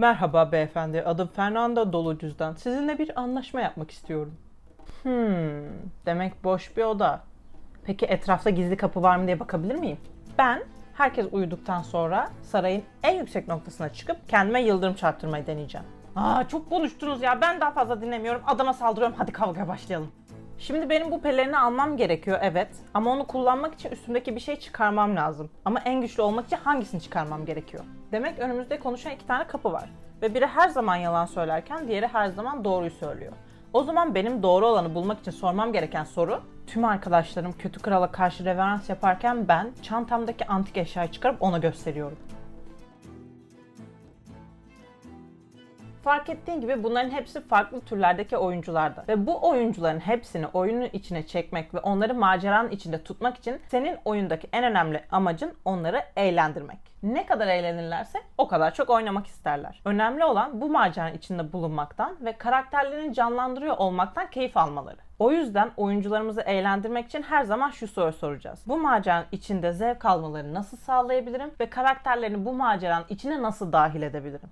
Merhaba beyefendi, adım Fernando Dolu Cüzdan. Sizinle bir anlaşma yapmak istiyorum. Hmm, demek boş bir oda. Peki etrafta gizli kapı var mı diye bakabilir miyim? Ben herkes uyuduktan sonra sarayın en yüksek noktasına çıkıp kendime yıldırım çarptırmayı deneyeceğim. Aa çok konuştunuz ya ben daha fazla dinlemiyorum adama saldırıyorum hadi kavga başlayalım. Şimdi benim bu pelerini almam gerekiyor evet ama onu kullanmak için üstümdeki bir şey çıkarmam lazım. Ama en güçlü olmak için hangisini çıkarmam gerekiyor? Demek önümüzde konuşan iki tane kapı var. Ve biri her zaman yalan söylerken diğeri her zaman doğruyu söylüyor. O zaman benim doğru olanı bulmak için sormam gereken soru tüm arkadaşlarım kötü krala karşı reverans yaparken ben çantamdaki antik eşyayı çıkarıp ona gösteriyorum. Fark ettiğin gibi bunların hepsi farklı türlerdeki oyuncularda. Ve bu oyuncuların hepsini oyunun içine çekmek ve onları maceranın içinde tutmak için senin oyundaki en önemli amacın onları eğlendirmek. Ne kadar eğlenirlerse o kadar çok oynamak isterler. Önemli olan bu maceranın içinde bulunmaktan ve karakterlerini canlandırıyor olmaktan keyif almaları. O yüzden oyuncularımızı eğlendirmek için her zaman şu soru soracağız. Bu maceranın içinde zevk almalarını nasıl sağlayabilirim ve karakterlerini bu maceranın içine nasıl dahil edebilirim?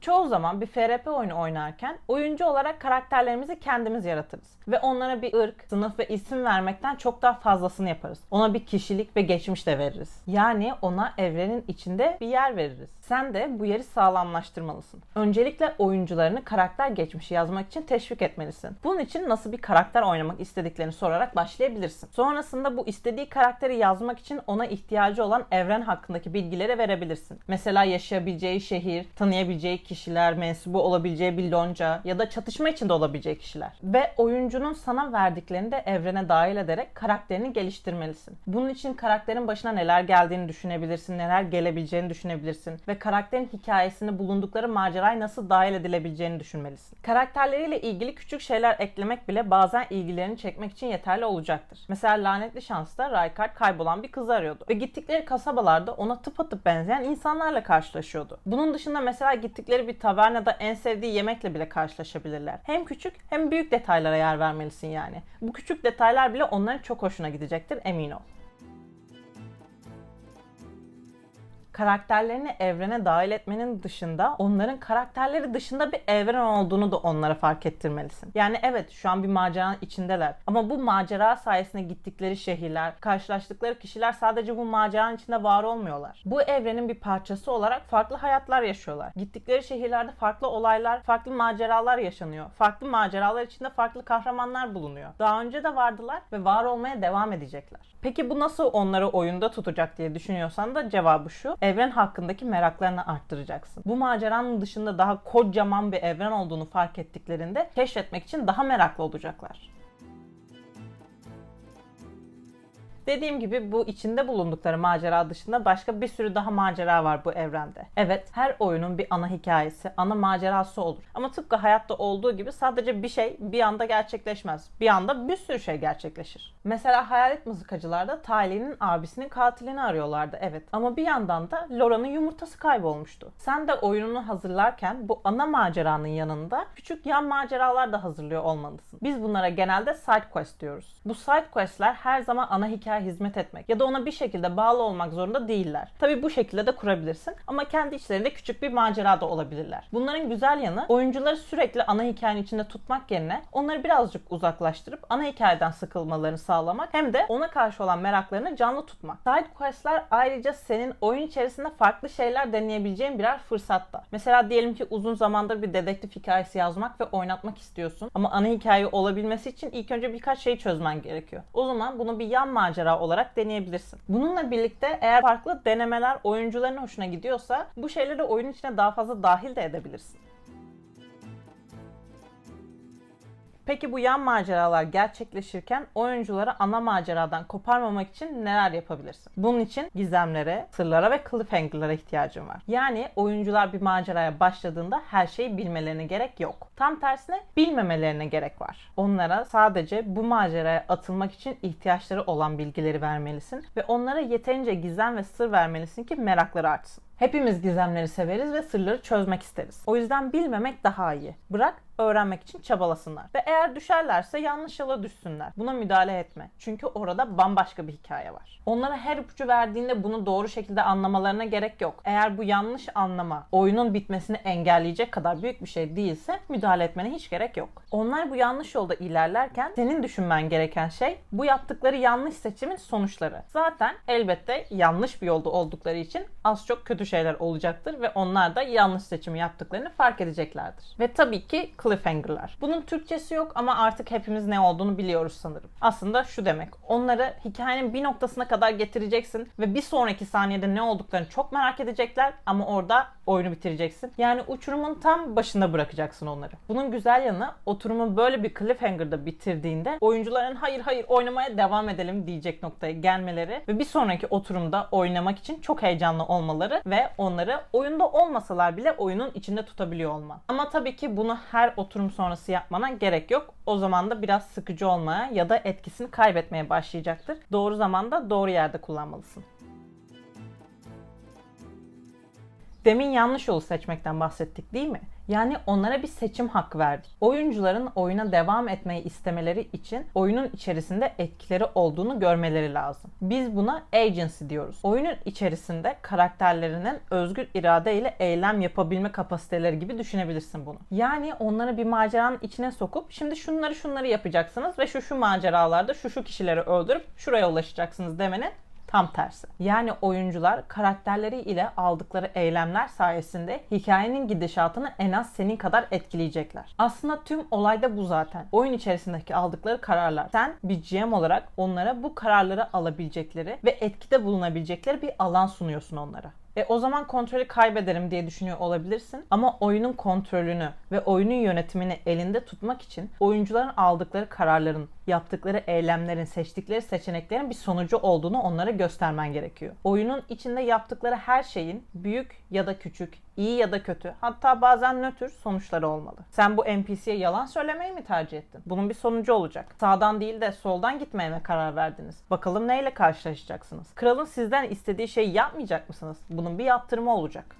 Çoğu zaman bir FRP oyunu oynarken oyuncu olarak karakterlerimizi kendimiz yaratırız. Ve onlara bir ırk, sınıf ve isim vermekten çok daha fazlasını yaparız. Ona bir kişilik ve geçmiş de veririz. Yani ona evrenin içinde bir yer veririz. Sen de bu yeri sağlamlaştırmalısın. Öncelikle oyuncularını karakter geçmişi yazmak için teşvik etmelisin. Bunun için nasıl bir karakter oynamak istediklerini sorarak başlayabilirsin. Sonrasında bu istediği karakteri yazmak için ona ihtiyacı olan evren hakkındaki bilgileri verebilirsin. Mesela yaşayabileceği şehir, tanıyabileceği kişiler, mensubu olabileceği bir lonca ya da çatışma içinde olabileceği kişiler. Ve oyuncunun sana verdiklerini de evrene dahil ederek karakterini geliştirmelisin. Bunun için karakterin başına neler geldiğini düşünebilirsin, neler gelebileceğini düşünebilirsin ve karakterin hikayesini bulundukları maceraya nasıl dahil edilebileceğini düşünmelisin. Karakterleriyle ilgili küçük şeyler eklemek bile bazen ilgilerini çekmek için yeterli olacaktır. Mesela lanetli şansta Raykart kaybolan bir kızı arıyordu ve gittikleri kasabalarda ona tıpatıp benzeyen insanlarla karşılaşıyordu. Bunun dışında mesela gittikleri bir tavernada en sevdiği yemekle bile karşılaşabilirler. Hem küçük hem büyük detaylara yer vermelisin yani. Bu küçük detaylar bile onların çok hoşuna gidecektir emin ol. Karakterlerini evrene dahil etmenin dışında onların karakterleri dışında bir evren olduğunu da onlara fark ettirmelisin. Yani evet şu an bir maceranın içindeler ama bu macera sayesinde gittikleri şehirler, karşılaştıkları kişiler sadece bu maceranın içinde var olmuyorlar. Bu evrenin bir parçası olarak farklı hayatlar yaşıyorlar. Gittikleri şehirlerde farklı olaylar, farklı maceralar yaşanıyor. Farklı maceralar içinde farklı kahramanlar bulunuyor. Daha önce de vardılar ve var olmaya devam edecekler. Peki bu nasıl onları oyunda tutacak diye düşünüyorsan da cevabı şu. Evren hakkındaki meraklarını arttıracaksın. Bu maceranın dışında daha kocaman bir evren olduğunu fark ettiklerinde keşfetmek için daha meraklı olacaklar. Dediğim gibi bu içinde bulundukları macera dışında başka bir sürü daha macera var bu evrende. Evet her oyunun bir ana hikayesi, ana macerası olur. Ama tıpkı hayatta olduğu gibi sadece bir şey bir anda gerçekleşmez. Bir anda bir sürü şey gerçekleşir. Mesela hayalet mızıkacılarda Tylee'nin abisinin katilini arıyorlardı evet. Ama bir yandan da Laura'nın yumurtası kaybolmuştu. Sen de oyununu hazırlarken bu ana maceranın yanında küçük yan maceralar da hazırlıyor olmalısın. Biz bunlara genelde side quest diyoruz. Bu side questler her zaman ana hikaye hizmet etmek ya da ona bir şekilde bağlı olmak zorunda değiller. Tabi bu şekilde de kurabilirsin ama kendi içlerinde küçük bir macera da olabilirler. Bunların güzel yanı oyuncuları sürekli ana hikayenin içinde tutmak yerine onları birazcık uzaklaştırıp ana hikayeden sıkılmalarını sağlamak hem de ona karşı olan meraklarını canlı tutmak. Side questler ayrıca senin oyun içerisinde farklı şeyler deneyebileceğin birer fırsat da. Mesela diyelim ki uzun zamandır bir dedektif hikayesi yazmak ve oynatmak istiyorsun ama ana hikaye olabilmesi için ilk önce birkaç şeyi çözmen gerekiyor. O zaman bunu bir yan macera olarak deneyebilirsin. Bununla birlikte eğer farklı denemeler oyuncuların hoşuna gidiyorsa bu şeyleri oyun içine daha fazla dahil de edebilirsin. Peki bu yan maceralar gerçekleşirken oyuncuları ana maceradan koparmamak için neler yapabilirsin? Bunun için gizemlere, sırlara ve cliffhanger'lara ihtiyacın var. Yani oyuncular bir maceraya başladığında her şeyi bilmelerine gerek yok. Tam tersine bilmemelerine gerek var. Onlara sadece bu maceraya atılmak için ihtiyaçları olan bilgileri vermelisin ve onlara yeterince gizem ve sır vermelisin ki merakları artsın. Hepimiz gizemleri severiz ve sırları çözmek isteriz. O yüzden bilmemek daha iyi. Bırak öğrenmek için çabalasınlar. Ve eğer düşerlerse yanlış yola düşsünler. Buna müdahale etme. Çünkü orada bambaşka bir hikaye var. Onlara her ipucu verdiğinde bunu doğru şekilde anlamalarına gerek yok. Eğer bu yanlış anlama oyunun bitmesini engelleyecek kadar büyük bir şey değilse müdahale etmene hiç gerek yok. Onlar bu yanlış yolda ilerlerken senin düşünmen gereken şey bu yaptıkları yanlış seçimin sonuçları. Zaten elbette yanlış bir yolda oldukları için az çok kötü şeyler olacaktır ve onlar da yanlış seçimi yaptıklarını fark edeceklerdir. Ve tabii ki cliffhanger'lar. Bunun Türkçesi yok ama artık hepimiz ne olduğunu biliyoruz sanırım. Aslında şu demek. Onları hikayenin bir noktasına kadar getireceksin ve bir sonraki saniyede ne olduklarını çok merak edecekler ama orada oyunu bitireceksin. Yani uçurumun tam başında bırakacaksın onları. Bunun güzel yanı oturumu böyle bir cliffhanger'da bitirdiğinde oyuncuların hayır hayır oynamaya devam edelim diyecek noktaya gelmeleri ve bir sonraki oturumda oynamak için çok heyecanlı olmaları ve onları oyunda olmasalar bile oyunun içinde tutabiliyor olman. Ama tabii ki bunu her oturum sonrası yapmana gerek yok. O zaman da biraz sıkıcı olmaya ya da etkisini kaybetmeye başlayacaktır. Doğru zamanda doğru yerde kullanmalısın. Demin yanlış yolu seçmekten bahsettik değil mi? Yani onlara bir seçim hakkı verdik. Oyuncuların oyuna devam etmeyi istemeleri için oyunun içerisinde etkileri olduğunu görmeleri lazım. Biz buna agency diyoruz. Oyunun içerisinde karakterlerinin özgür irade ile eylem yapabilme kapasiteleri gibi düşünebilirsin bunu. Yani onları bir maceranın içine sokup şimdi şunları şunları yapacaksınız ve şu şu maceralarda şu şu kişileri öldürüp şuraya ulaşacaksınız demenin Tam tersi. Yani oyuncular karakterleri ile aldıkları eylemler sayesinde hikayenin gidişatını en az senin kadar etkileyecekler. Aslında tüm olay da bu zaten. Oyun içerisindeki aldıkları kararlar. Sen bir GM olarak onlara bu kararları alabilecekleri ve etkide bulunabilecekleri bir alan sunuyorsun onlara. E o zaman kontrolü kaybederim diye düşünüyor olabilirsin. Ama oyunun kontrolünü ve oyunun yönetimini elinde tutmak için oyuncuların aldıkları kararların, yaptıkları eylemlerin, seçtikleri seçeneklerin bir sonucu olduğunu onlara göstermen gerekiyor. Oyunun içinde yaptıkları her şeyin büyük ya da küçük, iyi ya da kötü, hatta bazen nötr sonuçları olmalı. Sen bu NPC'ye yalan söylemeyi mi tercih ettin? Bunun bir sonucu olacak. Sağdan değil de soldan gitmeye mi karar verdiniz? Bakalım neyle karşılaşacaksınız? Kralın sizden istediği şeyi yapmayacak mısınız? Bunun bir yaptırımı olacak.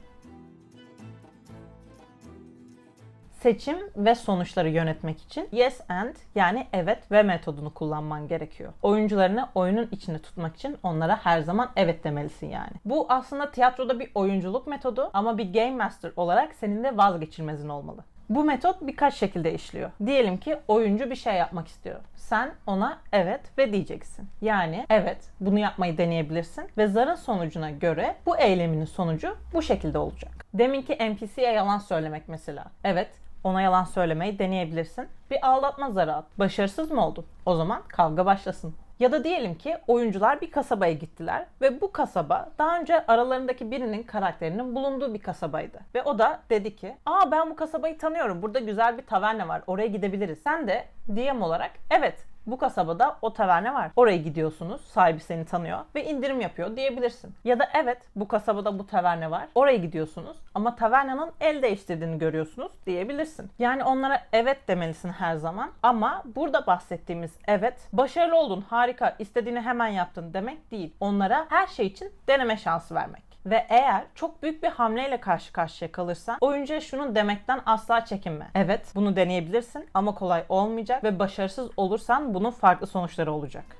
Seçim ve sonuçları yönetmek için yes and yani evet ve metodunu kullanman gerekiyor. Oyuncularını oyunun içinde tutmak için onlara her zaman evet demelisin yani. Bu aslında tiyatroda bir oyunculuk metodu ama bir game master olarak senin de vazgeçilmezin olmalı. Bu metot birkaç şekilde işliyor. Diyelim ki oyuncu bir şey yapmak istiyor. Sen ona evet ve diyeceksin. Yani evet bunu yapmayı deneyebilirsin ve zarın sonucuna göre bu eyleminin sonucu bu şekilde olacak. Deminki NPC'ye yalan söylemek mesela. Evet ona yalan söylemeyi deneyebilirsin. Bir aldatma zarı at. Başarısız mı oldun? O zaman kavga başlasın. Ya da diyelim ki oyuncular bir kasabaya gittiler ve bu kasaba daha önce aralarındaki birinin karakterinin bulunduğu bir kasabaydı. Ve o da dedi ki aa ben bu kasabayı tanıyorum burada güzel bir taverna var oraya gidebiliriz. Sen de DM olarak evet bu kasabada o taverne var. Oraya gidiyorsunuz. Sahibi seni tanıyor ve indirim yapıyor diyebilirsin. Ya da evet bu kasabada bu taverne var. Oraya gidiyorsunuz ama tavernanın el değiştirdiğini görüyorsunuz diyebilirsin. Yani onlara evet demelisin her zaman. Ama burada bahsettiğimiz evet başarılı oldun, harika, istediğini hemen yaptın demek değil. Onlara her şey için deneme şansı vermek. Ve eğer çok büyük bir hamleyle karşı karşıya kalırsan oyuncuya şunu demekten asla çekinme. Evet bunu deneyebilirsin ama kolay olmayacak ve başarısız olursan bunun farklı sonuçları olacak.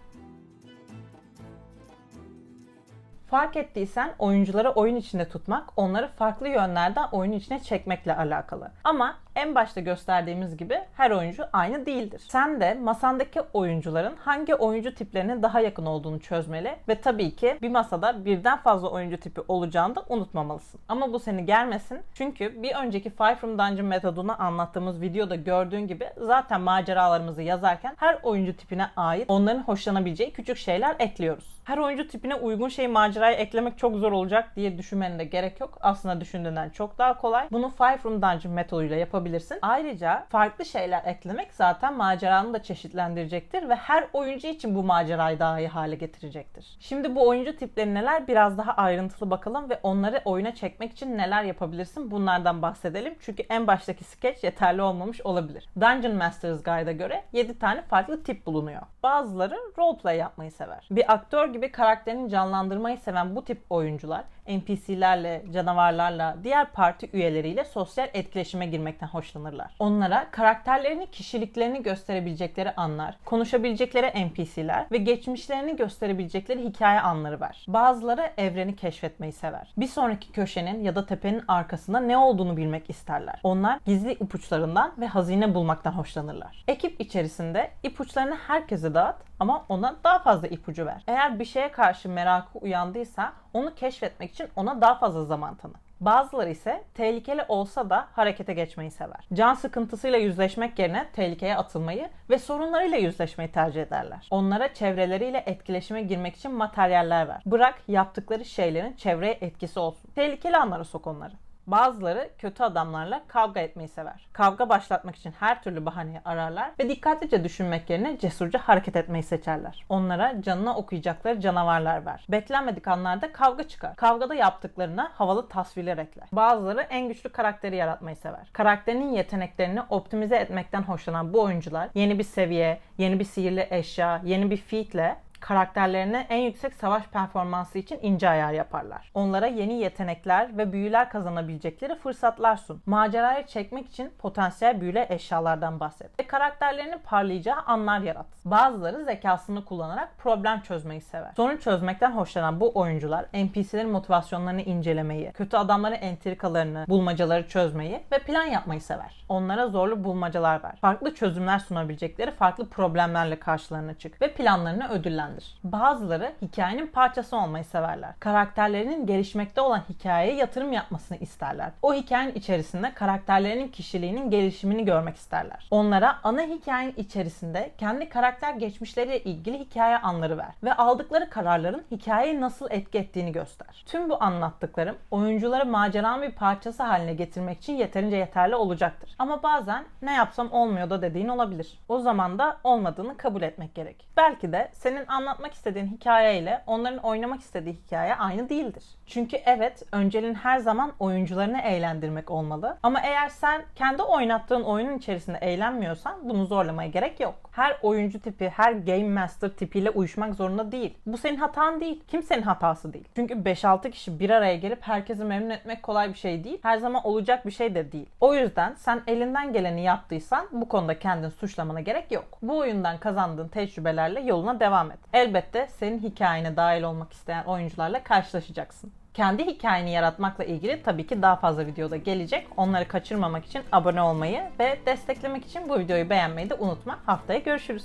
Fark ettiysen oyuncuları oyun içinde tutmak, onları farklı yönlerden oyun içine çekmekle alakalı. Ama en başta gösterdiğimiz gibi her oyuncu aynı değildir. Sen de masandaki oyuncuların hangi oyuncu tiplerine daha yakın olduğunu çözmeli ve tabii ki bir masada birden fazla oyuncu tipi olacağını da unutmamalısın. Ama bu seni gelmesin çünkü bir önceki Five From Dungeon metodunu anlattığımız videoda gördüğün gibi zaten maceralarımızı yazarken her oyuncu tipine ait onların hoşlanabileceği küçük şeyler ekliyoruz. Her oyuncu tipine uygun şeyi maceraya eklemek çok zor olacak diye düşünmene de gerek yok. Aslında düşündüğünden çok daha kolay. Bunu Five From Dungeon metoduyla yapabilirsin. Ayrıca farklı şeyler eklemek zaten maceranı da çeşitlendirecektir ve her oyuncu için bu macerayı daha iyi hale getirecektir. Şimdi bu oyuncu tipleri neler biraz daha ayrıntılı bakalım ve onları oyuna çekmek için neler yapabilirsin bunlardan bahsedelim. Çünkü en baştaki sketch yeterli olmamış olabilir. Dungeon Masters Guide'a göre 7 tane farklı tip bulunuyor. Bazıları roleplay yapmayı sever. Bir aktör gibi karakterini canlandırmayı seven bu tip oyuncular NPC'lerle, canavarlarla, diğer parti üyeleriyle sosyal etkileşime girmekten hoşlanırlar. Onlara karakterlerini, kişiliklerini gösterebilecekleri anlar, konuşabilecekleri NPC'ler ve geçmişlerini gösterebilecekleri hikaye anları var. Bazıları evreni keşfetmeyi sever. Bir sonraki köşenin ya da tepenin arkasında ne olduğunu bilmek isterler. Onlar gizli ipuçlarından ve hazine bulmaktan hoşlanırlar. Ekip içerisinde ipuçlarını herkese dağıt ama ona daha fazla ipucu ver. Eğer bir şeye karşı merakı uyandıysa onu keşfetmek için ona daha fazla zaman tanı. Bazıları ise tehlikeli olsa da harekete geçmeyi sever. Can sıkıntısıyla yüzleşmek yerine tehlikeye atılmayı ve sorunlarıyla yüzleşmeyi tercih ederler. Onlara çevreleriyle etkileşime girmek için materyaller ver. Bırak yaptıkları şeylerin çevreye etkisi olsun. Tehlikeli anlara sok onları. Bazıları kötü adamlarla kavga etmeyi sever. Kavga başlatmak için her türlü bahaneyi ararlar ve dikkatlice düşünmek yerine cesurca hareket etmeyi seçerler. Onlara canına okuyacakları canavarlar ver. Beklenmedik anlarda kavga çıkar. Kavgada yaptıklarına havalı tasvirler ekler. Bazıları en güçlü karakteri yaratmayı sever. Karakterinin yeteneklerini optimize etmekten hoşlanan bu oyuncular yeni bir seviye, yeni bir sihirli eşya, yeni bir featle karakterlerine en yüksek savaş performansı için ince ayar yaparlar. Onlara yeni yetenekler ve büyüler kazanabilecekleri fırsatlar sun. Maceraya çekmek için potansiyel büyülü eşyalardan bahset. Ve karakterlerinin parlayacağı anlar yarat. Bazıları zekasını kullanarak problem çözmeyi sever. Sorun çözmekten hoşlanan bu oyuncular NPC'lerin motivasyonlarını incelemeyi, kötü adamların entrikalarını, bulmacaları çözmeyi ve plan yapmayı sever. Onlara zorlu bulmacalar ver. Farklı çözümler sunabilecekleri farklı problemlerle karşılarına çık ve planlarını ödüllendir. Bazıları hikayenin parçası olmayı severler. Karakterlerinin gelişmekte olan hikayeye yatırım yapmasını isterler. O hikayenin içerisinde karakterlerinin kişiliğinin gelişimini görmek isterler. Onlara ana hikayenin içerisinde kendi karakter geçmişleriyle ilgili hikaye anları ver ve aldıkları kararların hikayeye nasıl etki ettiğini göster. Tüm bu anlattıklarım oyuncuları maceranın bir parçası haline getirmek için yeterince yeterli olacaktır. Ama bazen ne yapsam olmuyor da dediğin olabilir. O zaman da olmadığını kabul etmek gerek. Belki de senin anlatmak istediğin hikayeyle onların oynamak istediği hikaye aynı değildir. Çünkü evet önceliğin her zaman oyuncularını eğlendirmek olmalı. Ama eğer sen kendi oynattığın oyunun içerisinde eğlenmiyorsan bunu zorlamaya gerek yok. Her oyuncu tipi, her game master tipiyle uyuşmak zorunda değil. Bu senin hatan değil. Kimsenin hatası değil. Çünkü 5-6 kişi bir araya gelip herkesi memnun etmek kolay bir şey değil. Her zaman olacak bir şey de değil. O yüzden sen elinden geleni yaptıysan bu konuda kendini suçlamana gerek yok. Bu oyundan kazandığın tecrübelerle yoluna devam et. Elbette senin hikayene dahil olmak isteyen oyuncularla karşılaşacaksın. Kendi hikayeni yaratmakla ilgili tabii ki daha fazla videoda gelecek. Onları kaçırmamak için abone olmayı ve desteklemek için bu videoyu beğenmeyi de unutma. Haftaya görüşürüz.